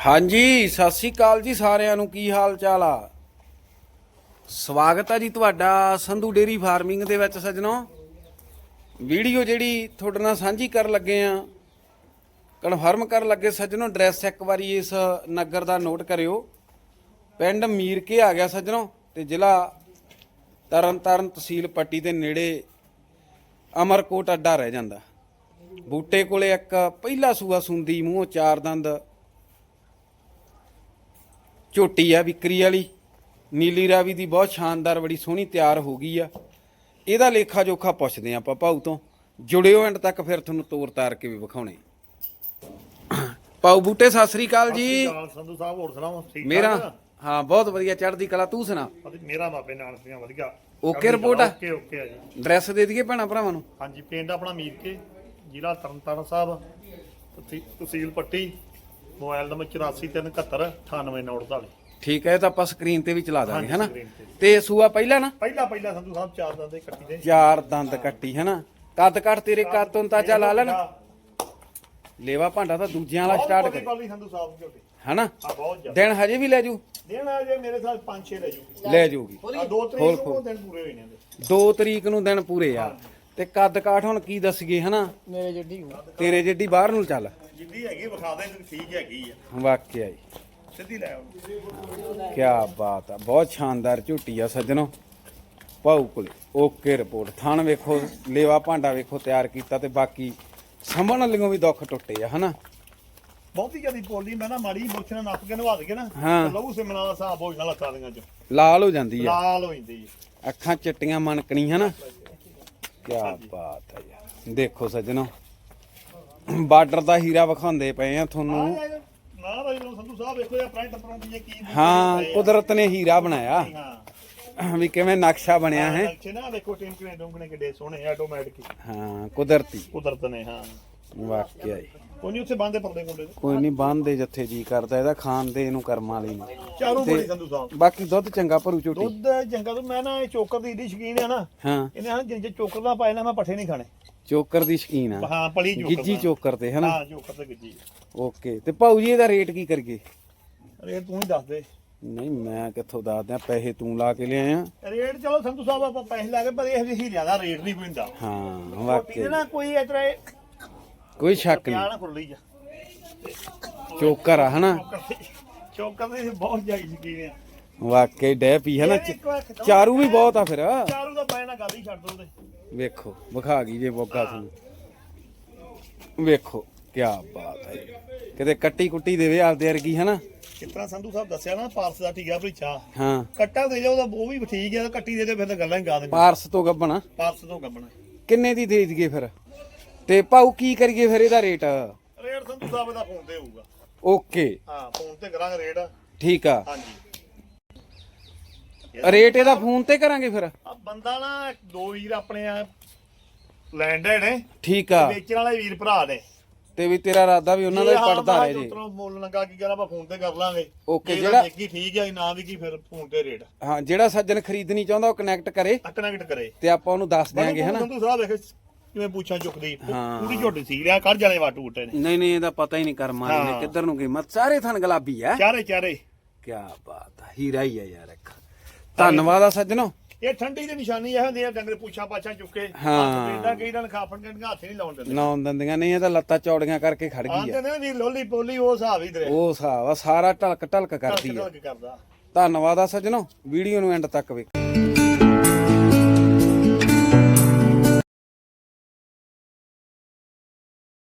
ਹਾਂਜੀ, ਸਤਿ ਸ੍ਰੀ ਅਕਾਲ ਜੀ ਸਾਰਿਆਂ ਨੂੰ। ਕੀ ਹਾਲ ਚਾਲ ਆ? ਸਵਾਗਤ ਆ ਜੀ ਤੁਹਾਡਾ ਸੰਧੂ ਡੇਰੀ ਫਾਰਮਿੰਗ ਦੇ ਵਿੱਚ ਸੱਜਣੋ। ਵੀਡੀਓ ਜਿਹੜੀ ਤੁਹਾਡੇ ਨਾਲ ਸਾਂਝੀ ਕਰਨ ਲੱਗੇ ਆ, ਕਨਫਰਮ ਕਰਨ ਲੱਗੇ ਸੱਜਣੋ, ਐਡਰੈਸ ਇੱਕ ਵਾਰੀ ਇਸ ਨਗਰ ਦਾ ਨੋਟ ਕਰਿਓ। ਪਿੰਡ ਮੀਰਕੇ ਆ ਗਿਆ ਸੱਜਣੋ ਤੇ ਜ਼ਿਲ੍ਹਾ ਤਰਨਤਾਰਨ ਤਹਿਸੀਲ ਪੱਟੀ ਦੇ ਨੇੜੇ ਅਮਰਕੋਟ ਅੱਡਾ ਰਹਿ ਜਾਂਦਾ। ਬੂਟੇ ਕੋਲੇ ਇੱਕ ਪਹਿਲਾ ਸੂਆ ਸੁੰਦੀ, ਮੂੰਹ ਚਾਰ ਦੰਦ ਝੋਟੀ ਆ ਵਿਕਰੀ ਵਾਲੀ। ਨੀਲੀ ਰਾਵੀ ਦੀ ਬਹੁਤ ਸ਼ਾਨਦਾਰ ਬੜੀ ਸੋਹਣੀ ਤਿਆਰ ਹੋ ਗਈ ਆ। ਇਹਦਾ ਲੇਖਾ ਜੋਖਾ ਪੁੱਛਦੇ ਆਪਾਂ ਭਾਊ ਤੋਂ। ਜੁੜਿਓ ਐਂਡ ਤੱਕ ਫਿਰ ਤੁਹਾਨੂੰ ਤੋਰ ਤਾਰ ਕੇ ਵੀ ਵਿਖਾਉਣੇ। ਪਾਉ ਬੂਟੇ ਸਤਿ ਸ੍ਰੀ ਅਕਾਲ ਜੀ। ਸੰਧੂ ਸਾਹਿਬ ਹੋਰ ਸੁਣਾਓ? ਠੀਕ ਮੇਰਾ? ਹਾਂ ਬਹੁਤ ਵਧੀਆ ਚੜ੍ਹਦੀ ਕਲਾ। ਤੂੰ ਸੁਣਾ। ਮੇਰਾ ਬਾਬੇ ਨਾਲ ਸੀਆਂ ਵਧੀਆ। ਓਕੇ ਰਿਪੋਰਟ ਆ? ਓਕੇ ਓਕੇ ਆ ਜੀ। ਡਰੈਸ ਦੇ ਦਈਏ ਭੈਣਾ ਭਰਾਵਾਂ ਨੂੰ? ਹਾਂਜੀ ਪਿੰਡ ਆਪਣਾ ਮੀਰ ਕੇ ਜ਼ਿਲ੍ਹਾ ਤਰਨਤਾਰਨ ਸਾਹਿਬ ਤਹਿਸੀ- ਤਹਿਸੀਲ ਪੱਟੀ। ਮੋਬਾਈਲ ਨੰਬਰ 8437 98948 ਠੀਕ ਹੈ ਇਹ ਤਾਂ ਆਪਾਂ ਸਕਰੀਨ ਤੇ ਵੀ ਚਲਾ ਦਾਂਗੇ ਹਾਂਜੀ, ਹੈਨਾ? screen ਤੇ। ਤੇ ਸੂਆ ਪਹਿਲਾ ਨਾ? ਪਹਿਲਾ ਪਹਿਲਾ ਸੰਧੂ ਸਾਹਿਬ ਚਾਰ ਦੰਦ ਦੇ ਕੱਟੀ ਦੇ। ਚਾਰ ਦੰਦ ਕੱਟੀ ਹੈਨਾ? ਕੱਦ ਕੱਟ ਤੇਰੇ ਕੱਦ ਤੋਂ ਤਾਂ ਚਾ ਲਾ ਲੈਣ ਲੇਵਾ ਭਾਂਡਾ ਤਾਂ ਦੂਜਿਆਂ ਵਾਲਾ ਸਟਾਰਟ ਕਰ। ਕਰ ਸੰਧੂ ਸਾਹਿਬ ਝੋਟੇ। ਹੈਨਾ? ਆ ਬਹੁਤ ਜ਼ਿਆਦਾ। ਦਿਨ ਹਜੇ ਵੀ ਲੈ ਜੂ? ਦਿਨ ਆ ਜੇ ਮੇਰੇ ਸਾਲ 5-6 ਲੈ ਜੂ ਲੈ ਜੂਗੀ। ਆ ਦੋ ਖੋਲ, ਤਰੀਕ ਖੋਲ। ਨੂੰ ਦਿਨ ਪੂਰੇ ਹੋਏ ਨੇ ਇਹਦੇ। 2 ਤਰੀਕ ਨੂੰ ਦਿਨ ਪੂਰੇ ਆ। ਤੇ ਕੱਦ ਕਾਠ ਹੁਣ ਕੀ ਦੱਸੀਏ ਹਨਾ? ਮੇਰੇ ਜੱਡੀ ਤੇਰੇ ਜਿੱਡੀ ਬਾਹਰ ਨੂੰ ਚੱਲ। ਜਿੱਦੀ ਹੈਗੀ ਵਿਖਾ ਦੇ ਤੈਨੂੰ ਠੀਕ ਹੈਗੀ ਆ। ਵਾਕਿਆ ਹੀ। ਸਿੱਧੀ ਲੈ ਆਓ ਕੀ ਬਾਤ ਆ ਬਹੁਤ ਸ਼ਾਨਦਾਰ ਝੂਟੀ ਆ ਸੱਜਣੋ। ਪਾਉ ਕੋਲੇ ਓਕੇ ਰਿਪੋਰਟ। ਥਣ ਵੇਖੋ ਲੇਵਾ ਭਾਂਡਾ ਵੇਖੋ ਤਿਆਰ ਕੀਤਾ ਤੇ ਬਾਕੀ ਸੰਭਣ ਲਿਓ ਵੀ ਦੁੱਖ ਟੁੱਟੇ ਆ ਹਨਾ? ਬਹੁਤੀ ਜਿਆਦੀ ਪੋਲੀ ਮੈਂ ਨਾ ਮਾੜੀ ਮੁੱਛ ਨਾਲ ਨੱਪ ਕੇ ਨਵਾ ਦੇ ਨਾ ਹਾਂ। ਤੇ ਲਹੂ ਸਿਮਣਾ ਦਾ ਹਿਸਾਬ ਹੋ ਜਾਣਾ ਲੱਤਾਂ ਦੀਆਂ ਚ। ਲਾਲ ਹੋ ਜਾਂਦੀ ਆ। ਲਾਲ ਹੋ ਜਾਂਦੀ ਹੈ ਅੱਖਾਂ ਚਿੱਟੀਆਂ ਮਣਕਣੀ ਹਨਾ? ਕੀ ਬਾਤ ਆ ਯਾਰ। ਦੇਖੋ ਸੱਜਣੋ ਬਾਰਡਰ ਦਾ ਹੀਰਾ ਵਿਖਾਉਂਦੇ ਪਏ ਆ ਤੁਹਾਨੂੰ। ਨਾ ਭਾਈ ਨੂੰ ਸੰਧੂ ਸਾਹਿਬ ਵੇਖੋ ਇਹ ਪ੍ਰਾਈਟ ਪ੍ਰਾਈਟ ਦੀ ਕੀ ਹਾਂ ਕੁਦਰਤ ਨੇ ਹੀਰਾ ਬਣਾਇਆ। ਵੀ ਕਿਵੇਂ ਨਕਸ਼ਾ ਬਣਿਆ ਹੈ। ਅੱਛੇ ਨਾ ਵੇਖੋ ਟੀਮ ਕਿਵੇਂ ਡੋਂਗਣੇ ਕਿੱਡੇ ਸੋਹਣੇ ਆਟੋਮੈਟਿਕ ਹਾਂ। ਕੁਦਰਤੀ। ਕੁਦਰਤ ਨੇ ਹਾਂ। ਵਾਕਿਆ ਹੀ। ਕੋਈ ਨਹੀਂ ਉੱਥੇ ਬੰਦੇ ਪਰਦੇ ਕੋਈ ਨਹੀਂ ਜਿੱਥੇ ਜੀ ਕਰਦਾ ਇਹਦਾ ਖਾਣ ਦੇ ਇਹਨੂੰ ਕਰਮਾਂ ਵਾਲੀ ਨੂੰ ਚਾਰੂ ਬੜੀ ਸੰਧੂ ਸਾਹਿਬ। ਬਾਕੀ ਦੁੱਧ ਚੰਗਾ ਭਰੂ ਝੋਟੀ ਦੁੱਧ ਜੰਗਾ ਤੋਂ ਮੈਂ ਨਾ ਇਹ ਚੋਕਰ ਦੀ ਏਡੀ ਸ਼ਕੀਨ ਆ ਨਾ। ਹਾਂ। ਇਹਨੇ ਹਾਂ ਜੇ ਚੋਕਰ ਦਾ ਨਾ ਮੈਂ ਪੱਠੇ ਨਹੀਂ ਖਾਣੇ। ਚੋਕਰ ਦੀ ਸ਼ਕੀਨ ਆ। ਹਾਂ ਪਲੀ ਚੋਕਰ ਗਿੱਜੀ ਦਾ। ਚੋਕਰ ਤੇ ਹਨਾ? ਹਾਂ ਚੋਕਰ ਤੇ ਗਿੱਜੀ। ਓਕੇ ਤੇ ਭਾਊ ਜੀ ਇਹਦਾ ਰੇਟ ਕੀ ਕਰੀਏ? ਰੇਟ ਤੂੰ ਹੀ ਦੱਸ ਦੇ। ਨਹੀਂ ਮੈਂ ਕਿੱਥੋਂ ਦੱਸ ਦਿਆਂ? ਪੈਸੇ ਤੂੰ ਲਾ ਕੇ ਲਿਆਇਆ। ਰੇਟ ਚਲੋ ਸੰਧੂ ਸਾਹਿਬ ਆਪਾਂ ਪੈਸੇ ਲਾ ਕੇ ਪਰ ਇਹ ਹੀ ਜ਼ਿਆਦਾ ਰੇਟ ਨਹੀਂ ਪੈਂਦਾ ਹਾਂ ਇਹਦੇ ਵਾਕਿਆ ਨਾਲ ਕੋਈ ਇਤਰਾ ਕੋਈ ਸ਼ੱਕ ਨਹੀਂ। ਨਾ ਖੁੱਲੀ ਜਾ। ਚੋਕਰ ਆ ਹਨਾ? ਚੋਕਰ ਦੀ ਚੋਕਰ ਦੀ ਬਹੁਤ ਜਾਈ ਸ਼ਕੀਨ ਆ। ਵਾਕਿਆ ਡੈ ਪੀ ਹਨਾ? ਚਾਰੂ ਵੀ ਬਹੁਤ ਆ ਫਿਰ। ਨਾ ਗੱਲ ਹੀ ਛੱਡ ਦੋ ਤੇ ਵੇਖੋ ਵਿਖਾ ਗਈ ਜੇ ਬੋਗਾ ਤੁਹਾਨੂੰ। ਵੇਖੋ ਕੀ ਬਾਤ ਹੈ। ਕਿਤੇ ਕੱਟੀ ਕੁੱਟੀ ਦੇਵੇ ਆਪਦੇ ਵਰਗੀ ਹਨਾ? ਤਰ੍ਹਾਂ ਸੰਧੂ ਸਾਹਿਬ ਦੱਸਿਆ ਨਾ ਪਾਰਸ ਦਾ ਠੀਕਾ ਭਰੀਚਾ। ਹਾਂ। ਕੱਟਾ ਦੇ ਜਾ ਉਹਦਾ ਉਹ ਵੀ ਠੀਕ ਹੈ ਕੱਟੀ ਦੇ ਦੇ ਫਿਰ ਤਾਂ ਗੱਲਾਂ ਹੀ ਗਾ ਦੇ ਪਾਰਸ ਤੋਂ ਗੱਬਣਾ ਪਾਰਸ ਤੋਂ ਗੱਬਣਾ ਕਿੰਨੇ ਦੀ ਦੇ ਦਈਏ ਫਿਰ? ਤੇ ਭਾਊ ਕੀ ਕਰੀਏ ਫਿਰ ਇਹਦਾ ਰੇਟ? ਰੇਟ ਸੰਧੂ ਸਾਹਿਬ ਦਾ ਫੋਨ ਤੇ ਹੋਊਗਾ। ਓਕੇ। ਹਾਂ ਫੋਨ ਤੇ ਕਰਾਂਗੇ ਰੇਟ। ਠੀਕ ਆ। ਹਾਂਜੀ। ਰੇਟ ਇਹਦਾ ਫੋਨ ਤੇ ਕਰਾਂਗੇ ਫਿਰ? ਆ ਬੰਦਾ ਨਾ ਦੋ ਵੀਰ ਆਪਣੇ ਆ ਲੈਂਡਡ ਨੇ ਠੀਕ ਆ। ਵੇਚਣ ਵਾਲੇ ਵੀਰ ਭਰਾ ਨੇ। ਤੇ ਵੀ ਤੇਰਾ ਇਰਾਦਾ ਵੀ ਉਹਨਾਂ ਦਾ ਹੀ ਪੜਦਾ ਰਹੇ ਜੀ। ਉਤਰੋਂ ਮੁੱਲ ਲੰਗਾ ਕੀ ਕਰਾਂ ਆਪਾਂ ਫੋਨ ਤੇ ਕਰ ਲਾਂਗੇ। Okay, ਜੇ ਜਿਹੜਾ- ਦੇਖੀ ਠੀਕ ਹੈ ਨਾ ਵੀ ਕੀ ਫਿਰ ਫੋਨ ਤੇ ਰੇਟ। ਹਾਂ ਜਿਹੜਾ ਸੱਜਣ ਖਰੀਦਣੀ ਚਾਹੁੰਦਾ ਉਹ ਕਨੈਕਟ ਕਰੇ ਕਨੈਕਟ ਕਰੇ। ਤੇ ਆਪਾਂ ਉਹਨੂੰ ਦੱਸ ਦਿਆਂਗੇ ਹਨਾ? ਸੰਧੂ ਸਾਹਿਬ ਵੇਖ ਕਿਵੇਂ ਪੁੱਛਾਂ ਚੁੱਕਦੀ। ਹਾਂ। ਪੂਰੀ ਝੋਟੀ ਸੀ ਰਿਆ ਕੱਢ ਜਾਣੇ ਵਾਟੂ ਉਟੇ ਨੇ। ਨਹੀਂ ਨਹੀਂ ਇਹਦਾ ਪਤਾ ਹੀ ਨਹੀਂ ਕਰਮਾਂ ਨੇ ਹਾਂ। ਕਿੱਧਰ ਨੂੰ ਗਈ ਮਤ? ਸਾਰੇ ਥਣ ਗੁਲਾਬੀ ਆ। ਚਾਰੇ ਚਾਰੇ। ਕੀ ਬਾਤ ਆ ਹੀਰਾ ਹੀ ਆ ਯਾਰ ਇੱਕ। ਧੰਨਵਾਦ ਆ ਸੱਜਣੋ। ਇਹ ਠੰਡੀ ਦੀ ਨਿਸ਼ਾਨੀ ਇਹ ਹੁੰਦੀ ਆ ਡੰਗਰ ਪੁੱਛਾਂ ਪਾਛਾਂ ਚੁੱਕੇ ਹਾਂ। ਕਈ ਦਿਨ ਖਾਫਣ ਕੇ ਹੱਥ ਨਹੀਂ ਲਾਉਣ ਦਿੰਦੇ। ਨੌਂ ਦੰਦੀਆਂ ਨਹੀਂ ਇਹ ਤਾਂ ਲੱਤਾਂ ਚੌੜੀਆਂ ਕਰਕੇ ਖੜ ਗਈ ਆਂਦੇ ਆ ਨੇ ਵੀ ਲੋਲੀ ਪੋਲੀ ਉਹ ਹਿਸਾਬ ਹੀ ਤੇਰੇ। ਉਹ ਹਿਸਾਬ ਆ ਸਾਰਾ ਢਲਕ ਢਲਕ ਕਰਦੀ ਆ। ਢਲਕ ਕਰਦਾ। ਧੰਨਵਾਦ ਆ ਸੱਜਣੋ ਵੀਡੀਓ ਨੂੰ ਐਂਡ ਤੱਕ ਵੇਖ।